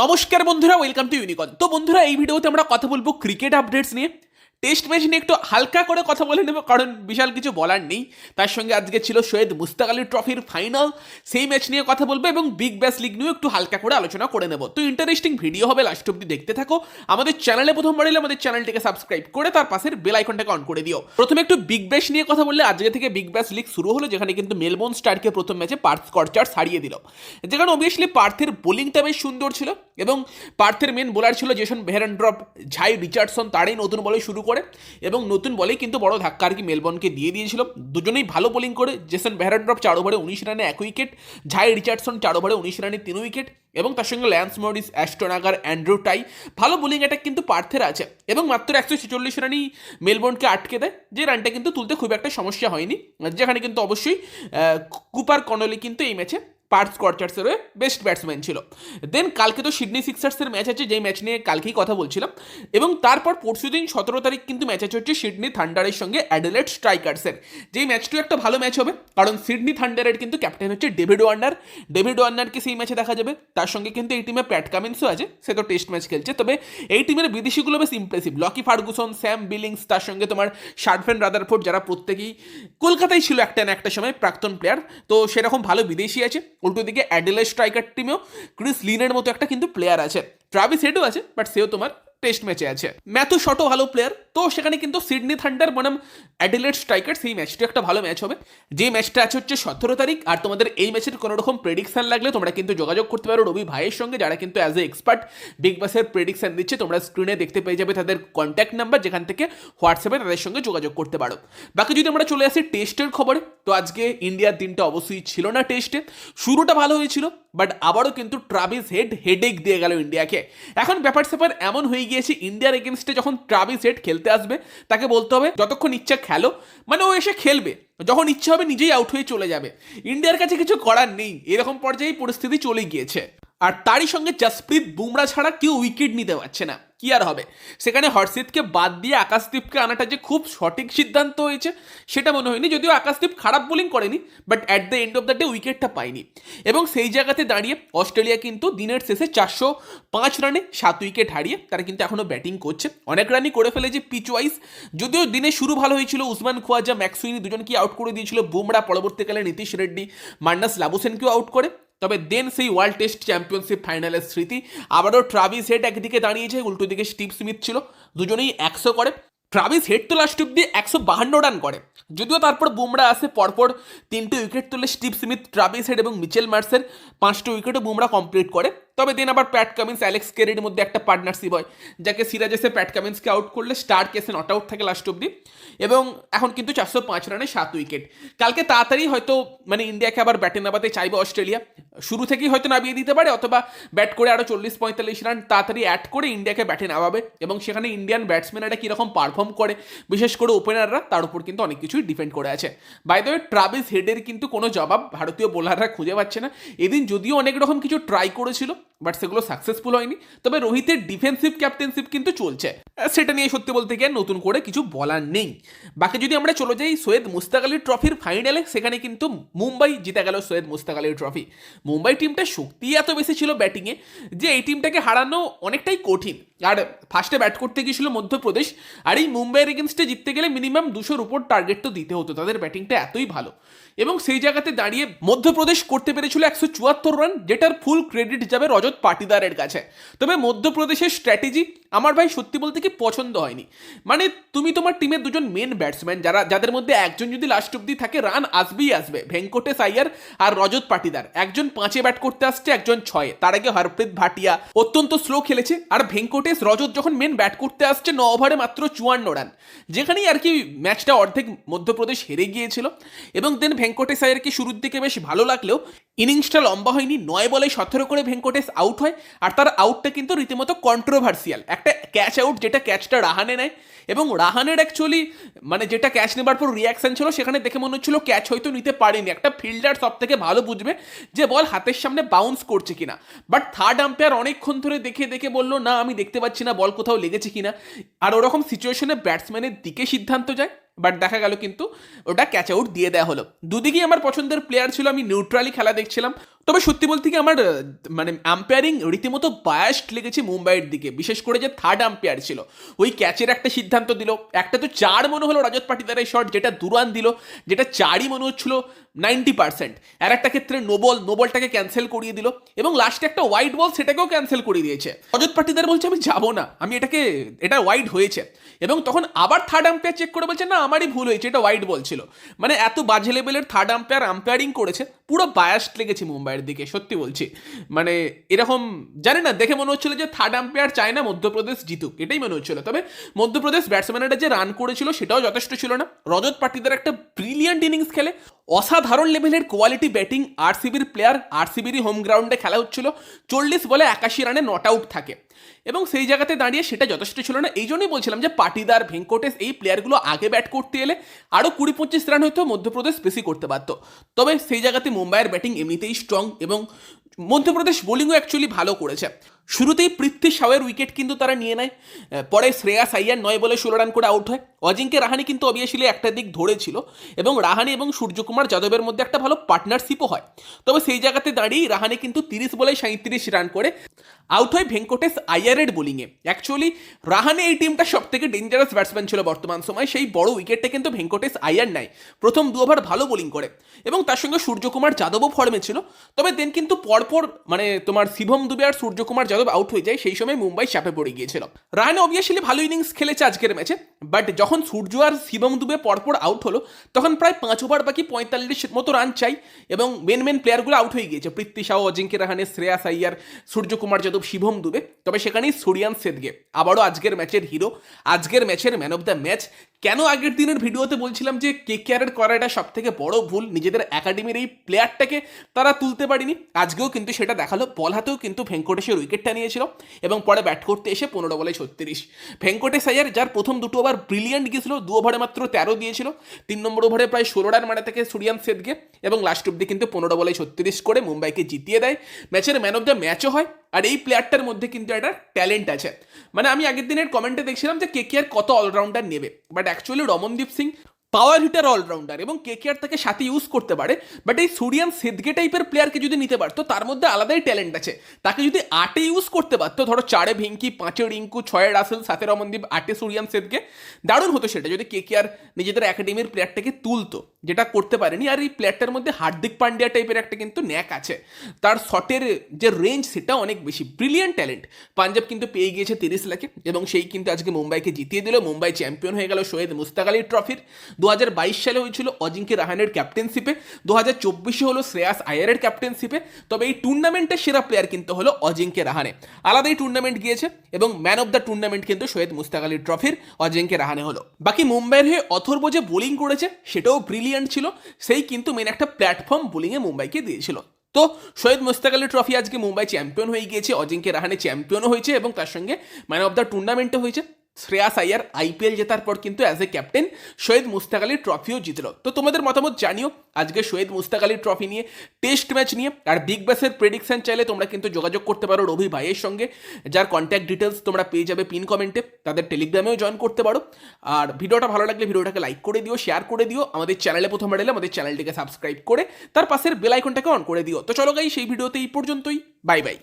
নমস্কার বন্ধুরা welcome to ইউনিকন তো বন্ধুরা, এই ভিডিওতে আমরা কথা বলব ক্রিকেট আপডেটস নিয়ে। টেস্ট ম্যাচ নিয়ে একটু হালকা করে কথা বলে নেব, কারণ বিশাল কিছু বলার নেই। তার সঙ্গে আজকে ছিল সৈয়দ মুস্তাক আলী ট্রফির ফাইনাল সেই ম্যাচ নিয়ে কথা বলব এবং বিগ ব্যাস লিগ নিয়েও একটু হালকা করে আলোচনা করে নেব। তো ইন্টারেস্টিং ভিডিও হবে লাস্ট অব্দি দেখতে থাকো। আমাদের চ্যানেলে প্রথমবার এলে আমাদের চ্যানেলটিকে সাবস্ক্রাইব করে তার পাশের বেল আইকনটাকে অন করে দিও। প্রথমে একটু বিগ ব্যাশ নিয়ে কথা বললে, আজকে থেকে বিগ ব্যাশ লিগ শুরু হলো, যেখানে কিন্তু মেলবোর্ন স্টারকে প্রথম ম্যাচে পার্থ স্করচার্স হারিয়ে দিল। যেখানে অবভিয়াসলি পার্থের বোলিংটা বেশ সুন্দর ছিল এবং পার্থের মেন বোলার ছিল জেসন ভেরান্ড্রপ ঝাই রিচার্ডসন তারাই নতুন বলে শুরু করে এবং নতুন বলেই কিন্তু বড় ধাক্কা আর কি মেলবর্নকে দিয়ে দিয়েছিল। দুজনেই ভালো বোলিং করে জেসন ভেরান্ড্রপ চার ওভারে উনিশ রানে এক উইকেট, ঝাই রিচার্ডসন চার ওভারে উনিশ রানে তিন উইকেট এবং তার সঙ্গে Lance Morris Ashton Agar Andrew Tye ভালো বোলিং অ্যাটাক কিন্তু পার্থের আছে এবং মাত্র একশো ছেচল্লিশ রানই মেলবোর্নকে আটকে দেয়, যে রানটা কিন্তু তুলতে খুব একটা সমস্যা হয়নি। যেখানে কিন্তু অবশ্যই কুপার কনলি কিন্তু এই ম্যাচে পার্থ স্করচার্সের বেস্ট ব্যাটসম্যান ছিল। দেন কালকে তো সিডনি সিক্সার্সের ম্যাচ আছে, যেই ম্যাচ নিয়ে কালকেই কথা বলছিলাম। এবং তারপর পরশু দিন সতেরো তারিখ কিন্তু ম্যাচ আছে হচ্ছে সিডনি থান্ডারের সঙ্গে অ্যাডেলেট স্ট্রাইকার্সের। যেই ম্যাচটিও একটা ভালো ম্যাচ হবে, কারণ সিডনি থান্ডারের কিন্তু ক্যাপ্টেন হচ্ছে ডেভিড ওয়ার্নার। ডেভিড ওয়ার্নারকে সেই ম্যাচে দেখা যাবে। তার সঙ্গে কিন্তু এই টিমে প্যাট কামিন্সও আছে, সে তো টেস্ট ম্যাচ খেলছে। তবে এই টিমের বিদেশিগুলো বেশ impressive Lockie Ferguson, Sam Billings, তার সঙ্গে তোমার শার্ফেন রাদারফোর্ড, যারা প্রত্যেকেই কলকাতায় ছিল একটা না একটা সময় প্রাক্তন প্লেয়ার তো সেরকম ভালো বিদেশি আছে। উল্টো দিকে অ্যাডেলের স্ট্রাইকার টিমেও ক্রিস লিনের মতো একটা কিন্তু প্লেয়ার আছে। ট্রাভিস হেডও আছে বাট সেও তোমার টেস্ট ম্যাচে আছে। ম্যাথু শটও ভালো প্লেয়ার তো সেখানে কিন্তু সিডনি থান্ডার বনাম অ্যাডিলেট স্ট্রাইকার, সেই ম্যাচটা একটা ভালো ম্যাচ হবে। যে ম্যাচটা আছে হচ্ছে সতেরো তারিখ, আর তোমাদের এই ম্যাচের কোনো রকম প্রেডিকশন লাগলে তোমরা কিন্তু যোগাযোগ করতে পারো রবি ভাইয়ের সঙ্গে, যারা কিন্তু অ্যাজ এ এক্সপার্ট বিগ বাসের প্রেডিকশন দিচ্ছে, তোমরা স্ক্রিনে দেখতে পেয়ে যাবে তাদের কন্ট্যাক্ট নাম্বার যেখান থেকে হোয়াটসঅ্যাপে তাদের সঙ্গে যোগাযোগ করতে পারো। বাকি যদি আমরা চলে আসি টেস্টের খবরে, তো আজকে ইন্ডিয়ার দিনটা অবশ্যই ছিল না টেস্টে শুরুটা ভালো হয়েছিল বাট আবারও কিন্তু ট্রাভিস হেড হেডেক দিয়ে গেল ইন্ডিয়াকে এখন ব্যাপার স্যাপার এমন হয়ে গিয়েছে ইন্ডিয়ার এগেনস্টে যখন ট্রাভিস হেড খেলতে আসবে, তাকে বলতে হবে, যতক্ষণ ইচ্ছা খেলো। মানে ও এসে খেলবে। যখন ইচ্ছা হবে নিজেই আউট হয়ে চলে যাবে। ইন্ডিয়ার কাছে কিছু করার নেই। এরকম পর্যায়ে পরিস্থিতি চলে গিয়েছে। আর তারই সঙ্গে জসপ্রীত বুমরা ছাড়া কেউ উইকেট নিতে পারছে না। কি আর হবে? সেখানে হর্ষিতকে বাদ দিয়ে আকাশদীপকে আনাটা যে খুব সঠিক সিদ্ধান্ত হয়েছে, সেটা মনে হয়নি, যদিও আকাশদীপ খারাপ বোলিং করেনি but at the end of the day উইকেটটা পায়নি। এবং সেই জায়গাতে দাঁড়িয়ে অস্ট্রেলিয়া কিন্তু দিনের শেষে চারশো পাঁচ রানে সাত উইকেট হারিয়ে তারা কিন্তু এখনও ব্যাটিং করছে। অনেক রানই করে ফেলেছে পিচ ওয়াইজ যদিও দিনে শুরু ভালো হয়েছিল উসমান খোয়াজা, ম্যাক্সুইনি দুজনকে আউট করে দিয়েছিল। বুমরা, পরবর্তীকালে নীতিশ রেড্ডি, মান্নাস লাবুসেনকেও আউট করে। তবে দেন সেই ওয়ার্ল্ড টেস্ট চ্যাম্পিয়নশিপ ফাইনালের স্মৃতি। আবারও ট্রাভিস হেড একদিকে দাঁড়িয়েছে, উল্টো দিকে স্টিভ স্মিথ ছিল। দুজনেই একশো করে। ট্রাভিস হেড তো লাস্ট অব্দি একশো বাহান্ন রান করে। যদিও তারপর বুমরা আসে, পরপর তিনটে উইকেট তুলে স্টিভ স্মিথ, ট্রাভিস হেড এবং মিচেল মার্সের। পাঁচটি উইকেটও বুমরা কমপ্লিট করে। তবে দেন আবার প্যাট কামিন্স অ্যালেক্স কেরির মধ্যে একটা পার্টনারশিপ হয়, যাকে সিরাজ এসে প্যাট কামিন্সকে আউট করলে স্টার কেসে নট আউট থাকে লাস্ট অব্দি এবং এখন কিন্তু চারশো পাঁচ রানে সাত উইকেট কালকে তাড়াতাড়ি হয়তো মানে ইন্ডিয়াকে আবার ব্যাটে নামাতে চাইবে অস্ট্রেলিয়া শুরু থেকেই হয়তো নামিয়ে দিতে পারে, অথবা ব্যাট করে আরও চল্লিশ পঁয়তাল্লিশ রান তাড়াতাড়ি অ্যাড করে ইন্ডিয়াকে ব্যাটে নামাবে। এবং সেখানে ইন্ডিয়ান ব্যাটসম্যানরা কীরকম পারফর্ম করে, বিশেষ করে ওপেনাররা তার উপর কিন্তু অনেক কিছুই ডিপেন্ড করে আছে। বাই দ্য ট্রাভিস হেডের কিন্তু কোনো জবাব ভারতীয় বোলাররা খুঁজে পাচ্ছে না। এদিন যদিও অনেক রকম কিছু ট্রাই করেছিল বাট সেগুলো সাকসেসফুল হয়নি। তবে রোহিতের ডিফেন্সিভ ক্যাপ্টেনশিপ কিন্তু চলছে। সেটা নিয়ে সত্যি বলতে গিয়ে নতুন করে কিছু বলার নেই। বাকি যদি আমরা চলে যাই সৈয়দ মুস্তাক আলী ট্রফির ফাইনালে সেখানে কিন্তু মুম্বাই জিতে গেল সৈয়দ মুস্তাক আলী ট্রফি মুম্বাই টিমটা শক্তি এত বেশি ছিল ব্যাটিংয়ে যে এই টিমটাকে হারানো অনেকটাই কঠিন। আর ফার্স্টে ব্যাট করতে গিয়েছিল মধ্যপ্রদেশ, আর এই মুম্বাইয়ের এগেনস্টে জিততে গেলে মিনিমাম দুশোর উপর টার্গেট তো দিতে হতো, তাদের ব্যাটিংটা এতই ভালো। এবং সেই জায়গাতে দাঁড়িয়ে মধ্যপ্রদেশ করতে পেরেছিল একশো চুয়াত্তর রান যেটার ফুল ক্রেডিট যাবে রজত পাটিদারের কাছে। তবে মধ্যপ্রদেশের স্ট্র্যাটেজি আমার ভাই সত্যি বলতে কি পছন্দ হয়নি। মানে তুমি তোমার টিমের দুজন মেন ব্যাটসম্যান যারা, যাদের মধ্যে একজন যদি লাস্ট অব্দি থাকে রান আসবেই আসবে। ভেঙ্কটেশ আইয়ার আর রজত পাটিদার। একজন পাঁচে ব্যাট করতে আসছে, একজন ছয়ে। তার আগে হরপ্রীত ভাটিয়া অত্যন্ত স্লো খেলেছে, আর ভেঙ্কটেশ রজত যখন মেন ব্যাট করতে আসছে, ন ওভারে মাত্র চুয়ান্ন রান যেখানেই আর কি ম্যাচটা অর্ধেক মধ্যপ্রদেশ হেরে গিয়েছিল এবং দেন ভেঙ্কটেশ আয়ারকে শুরুর দিকে বেশ ভালো লাগলেও ইনিংসটা লম্বা হয়নি, নয় বলে সতেরো করে ভেঙ্কটেশ আউট হয় আর তার আউটটা কিন্তু রীতিমতো কন্ট্রোভার্সিয়াল একটা ক্যাচ আউট যেটা ক্যাচটা রাহানে নেয় এবং রাহানের অ্যাকচুয়ালি মানে যেটা ক্যাচ নেবার পর রিয়াকশন ছিল, সেখানে দেখে মনে হচ্ছিল ক্যাচ হয়তো নিতে পারেনি। একটা ফিল্ডার সব থেকে ভালো বুঝবে যে বল হাতের সামনে বাউন্স করছে কিনা। বাট থার্ড আম্পায়ার অনেকক্ষণ ধরে দেখে দেখে বলল, না, আমি দেখতে পাচ্ছি না বল কোথাও লেগেছে কিনা। আর ওরকম সিচুয়েশনে ব্যাটসম্যানের দিকে সিদ্ধান্ত যায়। বাট দেখা গেল কিন্তু ওটা ক্যাচ আউট দিয়ে দেওয়া হলো। দুদিকেই আমার পছন্দের প্লেয়ার ছিল, আমি নিউট্রালি খেলা দেখছিলাম। তবে সত্যি বলতে কি আমার মানে আম্পায়ারিং রীতিমতো বায়াস্ট লেগেছে মুম্বাইয়ের দিকে। বিশেষ করে যে থার্ড আম্পায়ার ছিল। ওই ক্যাচের একটা সিদ্ধান্ত দিল। একটা তো চার মনে হলো রজত পাটিদারের শট যেটা দুরান দিল, যেটা চারই মনে হচ্ছিল নাইনটি পার্সেন্ট আর একটা ক্ষেত্রে নোবল নোবলটাকে ক্যান্সেল করিয়ে দিল। এবং লাস্টে একটা হোয়াইট বল সেটাকেও ক্যান্সেল করিয়ে দিয়েছে। রজত পাটিদার বলছে, আমি যাব না। আমি এটাকে, এটা হোয়াইট হয়েছে। এবং তখন আবার থার্ড আম্পায়ার চেক করে বলছে, না আমারই ভুল হয়েছে, এটা হোয়াইট বল ছিল মানে এত বাজে লেভেলের থার্ড আম্পায়ার আম্পায়ারিং করেছে পুরো বায়াস্ট লেগেছে মুম্বাইয়ের দিকে, সত্যি বলছি। মানে এরকম, জানি না, দেখে মনে হচ্ছিল যে থার্ড আম্পায়ার চায় না, মধ্যপ্রদেশ জিতুক, এটাই মনে হচ্ছিল। তবে মধ্যপ্রদেশ ব্যাটসম্যানরা যে রান করেছিল, সেটাও যথেষ্ট ছিল না। রজত পাটিদার একটা ব্রিলিয়ান্ট ইনিংস খেলে, অসাধারণ লেভেলের কোয়ালিটি ব্যাটিং আরসিবির প্লেয়ার আরসিবিরই হোম গ্রাউন্ডে খেলা হচ্ছিল। চল্লিশ বলে একাশি রানে নট আউট থাকে। এবং সেই জায়গাতে দাঁড়িয়ে সেটা যথেষ্ট ছিল না। এই জন্যই বলছিলাম যে পাটিদার, ভেঙ্কটেশ এই প্লেয়ারগুলো আগে ব্যাট করতে এলে আরও কুড়ি পঁচিশ রান হয়তো মধ্যপ্রদেশ বেশি করতে পারত। তবে সেই জায়গাতে মুম্বাইয়ের ব্যাটিং এমনিতেই স্ট্রং এবং মধ্যপ্রদেশ বোলিংও অ্যাকচুয়ালি ভালো করেছে। শুরুতেই পৃথ্বী শাওয়ের উইকেট কিন্তু তারা নিয়ে নেয় পরে শ্রেয়াস আইয়ার নয় বলে ষোলো রান করে আউট হয়। অজিঙ্কে রাহানি কিন্তু অবভিয়াসলি একটা দিক ধরেছিল এবং রাহানি এবং সূর্যকুমার যাদবের মধ্যে একটা ভালো পার্টনারশিপও হয়। তবে সেই জায়গাতে দাঁড়িয়ে রাহানি কিন্তু তিরিশ বলে সাঁত্রিশ রান করে আউট হয় ভেঙ্কটেশ আইয়ারের বোলিংয়ে অ্যাকচুয়ালি রাহানে এই টিমটা সব থেকে ডেঞ্জারাস ব্যাটসম্যান ছিল বর্তমান সময়। সেই বড় উইকেটটা কিন্তু ভেঙ্কটেশ আইয়ার নেয়। প্রথম দু ওভার ভালো বোলিং করে এবং তার সঙ্গে সূর্যকুমার যাদবও ফর্মে ছিল। তবে দেন কিন্তু পরপর মানে তোমার শিভম দুবে আর সূর্যকুমার যাদব আউট হয়ে যায়, সেই সময় মুম্বাই চাপে পড়ে গিয়েছিল। রায়না অবভিয়াসলি ভালো ইনিংস খেলেছে আজকের ম্যাচে বাট যখন সূর্য আর শিবম দুবে পরপর আউট হলো, তখন প্রায় পাঁচ ওভার বাকি পঁয়তাল্লিশ মতো রান চাই এবং মেন মেন প্লেয়ারগুলো আউট হয়ে গিয়েছে। পৃথ্বী শাহ অজিঙ্ক্য রাহানে শ্রেয়াস আইয়ার সূর্যকুমার যাদব শিবম দুবে তবে সেখানেই সুরিয়ান সেদগে। আবারও আজকের ম্যাচের হিরো আজকের ম্যাচের ম্যান অফ দ্য ম্যাচ কেন আগের দিনের ভিডিওতে বলছিলাম যে কে কেয়ারের করাটা সব থেকে বড় ভুল? নিজেদের একাডেমির এই প্লেয়ারটাকে তারা তুলতে পারেনি। আজকেও কিন্তু সেটা দেখাল। বল হাতেও কিন্তু ভেঙ্কটেশের উইকেটটা নিয়েছিল এবং পরে ব্যাট করতে এসে পনেরো বলে ছত্রিশ। ভেঙ্কটেশ আইয়ার যার প্রথম দুটো ওভার ব্রিলিয়ান্ট গিয়েছিল, দু ওভারে মাত্র তেরো দিয়েছিল। তিন নম্বর ওভারে প্রায় ষোলো রান মারা থাকে সুরিয়ান সেদকে এবং লাস্ট অব্দি কিন্তু পনেরো বলে ছত্রিশ করে মুম্বাইকে জিতিয়ে দেয়। ম্যাচের ম্যান অফ দ্য ম্যাচও হয় আর এই প্লেয়ারটার মধ্যে কিন্তু একটা ট্যালেন্ট আছে। মানে আমি আগের দিনের কমেন্টে দেখছিলাম যে কে কে আর কত অলরাউন্ডার নেবে। But actually Ramandeep Singh power hitter allrounder এবং কে কে আর তাকে সাথে ইউজ করতে পারে বাট এই সুরিয়ান সেদগে টাইপের প্লেয়ারকে যদি নিতে পারতো, তার মধ্যে আলাদাই ট্যালেন্ট আছে। তাকে যদি আটে ইউজ করতে পারতো, ধরো চারে ভিঙ্কি, পাঁচে রিঙ্কু, ছয়ে রাসেল সাথে রমনদীপ, আটে সুরিয়ান সেদগে দারুণ হতো সেটা যদি কে কে আর নিজেদের একাডেমির প্লেয়ারটাকে তুলতো, যেটা করতে পারেনি। আর এই প্লেয়ারটার মধ্যে হার্দিক পান্ডিয়া টাইপের একটা কিন্তু ন্যাক আছে। তার শটের যে রেঞ্জ সেটা অনেক বেশি। ব্রিলিয়ান্ট ট্যালেন্ট পাঞ্জাব কিন্তু পেয়ে গিয়েছে তিরিশ লাখে এবং সেই কিন্তু আজকে মুম্বাইকে জিতিয়ে দিল। মুম্বাই চ্যাম্পিয়ন হয়ে গেল শোয়েদ মুস্তাক আলী ট্রফির দু হাজার বাইশ সালে হয়েছিল অজিঙ্ক্য রাহানের ক্যাপ্টেনশিপে দু হাজার চব্বিশে হলো শ্রেয়াস আয়ারের ক্যাপ্টেনশিপে তবে এই টুর্নামেন্টের সেরা প্লেয়ার কিন্তু হলো অজিঙ্ক্য রাহানে। আলাদাই টুর্নামেন্ট গিয়েছে এবং ম্যান অফ দ্য টুর্নামেন্ট কিন্তু শোয়েদ মুস্তাক আলী ট্রফির অজিঙ্ক্য রাহানে হলো। বাকি মুম্বাইয়ের হয়ে অথর্ব যে বোলিং করেছে, সেটাও ব্রিলিয়ান্ট ছিল, সেই কিন্তু মেন একটা প্ল্যাটফর্ম বোলিংয়ে মুম্বাইকে দিয়েছিল। তো শহীদ মুস্তাক আলী ট্রফি আজকে মুম্বাই চ্যাম্পিয়ন হয়ে গিয়েছে, অজিঙ্ক্য রাহানে চ্যাম্পিয়নও হয়েছে এবং তার সঙ্গে ম্যান অফ দ্য টুর্নামেন্টও হয়েছে। শ্রেয়াস আইয়ার আইপিএল জেতার পর কিন্তু as a captain Shahid Mushtaq Ali ট্রফিও জিতল। তো তোমাদের মতামত জানিও। আজকে শহীদ মুস্তাক আলী ট্রফি নিয়ে টেস্ট ম্যাচ নিয়ে আর বিগ ব্যাসের প্রেডিকশন চাইলে তোমরা কিন্তু যোগাযোগ করতে পারো রবি ভাইয়ের সঙ্গে। যার কন্ট্যাক্ট ডিটেলস তোমরা পেয়ে যাবে পিন কমেন্টে তাদের টেলিগ্রামেও জয়েন করতে পারো। আর ভিডিওটা ভালো লাগলে ভিডিওটাকে লাইক করে দিও শেয়ার করে দিও। আমাদের চ্যানেলে প্রথম এলে আমাদের চ্যানেলটিকে সাবস্ক্রাইব করে, তার পাশের বেল আইকনটাকে অন করে দিও। তো চলো গাই সেই ভিডিওতে এই পর্যন্তই। Bye bye